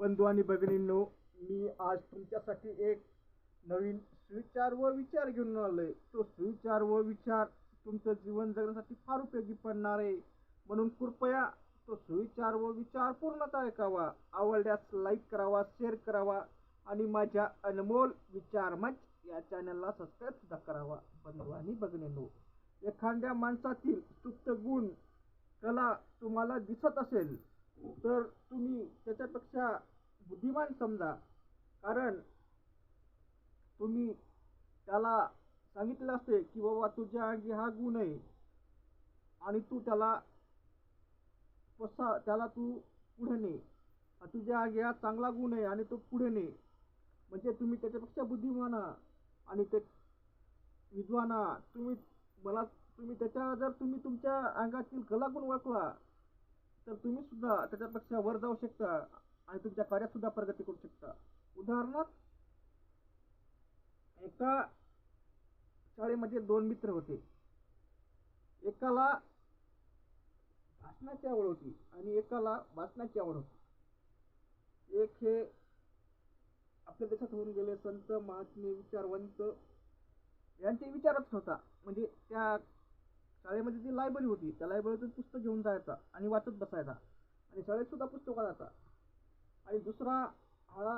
बंधू आणि भगिनींनो मी आज तुमच्यासाठी एक नवीन सुविचार व विचार घेऊन आलो आहे तो सुविचार व विचार तुमचं जीवन जगण्यासाठी फार उपयोगी पडणार आहे. म्हणून कृपया तो सुविचार व विचार पूर्णतः ऐकावा. आवडल्यास लाईक करावा शेअर करावा आणि माझ्या अनमोल विचार मंच या चॅनलला सबस्क्राईब सुद्धा करावा. बंधू आणि बघणेनो एखाद्या माणसातील सुप्त गुण कला तुम्हाला दिसत असेल तर तुम्ही त्याच्यापेक्षा बुद्धिमान समजा कारण तुम्ही त्याला सांगितलं असते की बाबा तुझ्या अंगी हा गुण आहे आणि तू त्याला पसा त्याला तू पुढे ने. तुझ्या अंगी हा चांगला गुण आहे आणि तो पुढे ने. म्हणजे तुम्ही त्याच्यापेक्षा बुद्धिमान आणि ते विद्वाना तुम्ही मला तुम्ही त्याच्या जर तुम्ही तुमच्या अंगातील कलागुण ओळखला तर तुम्ही सुद्धा त्याच्यापेक्षा वर जाऊ शकता आणि तुमच्या कार्यात सुद्धा प्रगती करू शकता. उदाहरणार्थ एका शाळेमध्ये दोन मित्र होते. एकाला भाषणाची आवड होती आणि एकाला वाचनाची आवड होती. एक हे आपल्या देशात होऊन गेले संत महात्मे विचारवंत यांचे विचारच होता म्हणजे त्या शाळेमध्ये ती लायब्ररी होती त्या लायब्ररीतून पुस्तक घेऊन जायचा आणि वाचत बसायचा. आणि शाळेत सुद्धा पुस्तक वाचायचा आणि दुसरा हा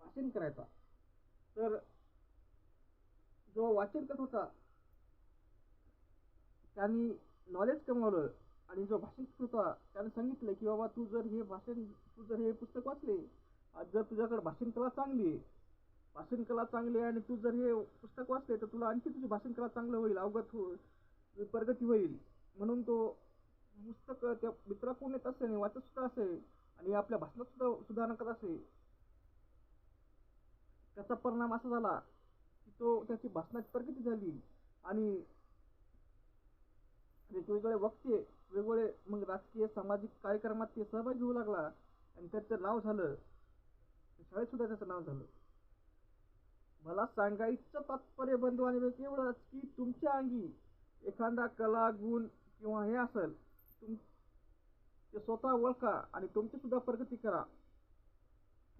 भाषण करायचा. तर जो वाचन करत होता त्यांनी नॉलेज कमवलं आणि जो भाषण करत होता त्याने सांगितलं की बाबा तू जर हे भाषण तू जर हे पुस्तक वाचले आज जर तुझ्याकडे भाषण कला चांगली भाषण कला चांगली आहे आणि तू जर हे पुस्तक वाचले तर तुला आणखी तुझी भाषण कला चांगलं होईल अवगत हो प्रगती होईल. म्हणून तो पुस्तक त्या मित्राकडून येत असे आणि वाचत सुद्धा असे आणि आपल्या भाषणात सुद्धा सुधारणा करत असे. त्याचा परिणाम असा झाला की तो त्याची भाषणाची प्रगती झाली आणि वेगवेगळे वक्ते वेगवेगळे मग राजकीय सामाजिक कार्यक्रमात ते सहभागी होऊ लागला आणि त्याचं नाव झालं. शाळेत सुद्धा त्याचं नाव झालं. मला सांगायचं तात्पर्य बंधू आणि एवढंच की तुमच्या अंगी एखादा कला गुण किंवा हे असेल तुम ते स्वतः ओळखा आणि तुमची सुद्धा प्रगती करा.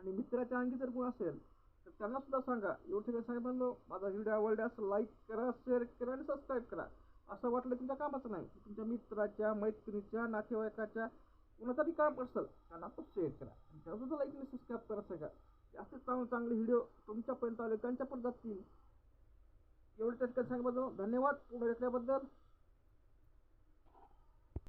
आणि मित्राच्या अंगी जर गुण असेल तर त्यांना सुद्धा सांगा. एवढं सगळं म्हणलो माझा व्हिडिओ आवडल्यास लाईक करा शेअर करा आणि सबस्क्राईब करा. असं वाटलं तुमच्या कामाचं नाही. तुमच्या मित्राच्या मैत्रिणीच्या नातेवाईकाच्या कुणाचं बी काम असेल त्यांना तो शेअर करा. आणि त्याला सुद्धा लाईक आणि सबस्क्राईब करा सगळं जास्त चांगले चांगले व्हिडिओ तुमच्यापर्यंत आले त्यांच्या पण जातील एवढं त्या ठिकाणी सांगितलं धन्यवाद. पुढे ऐकल्याबद्दल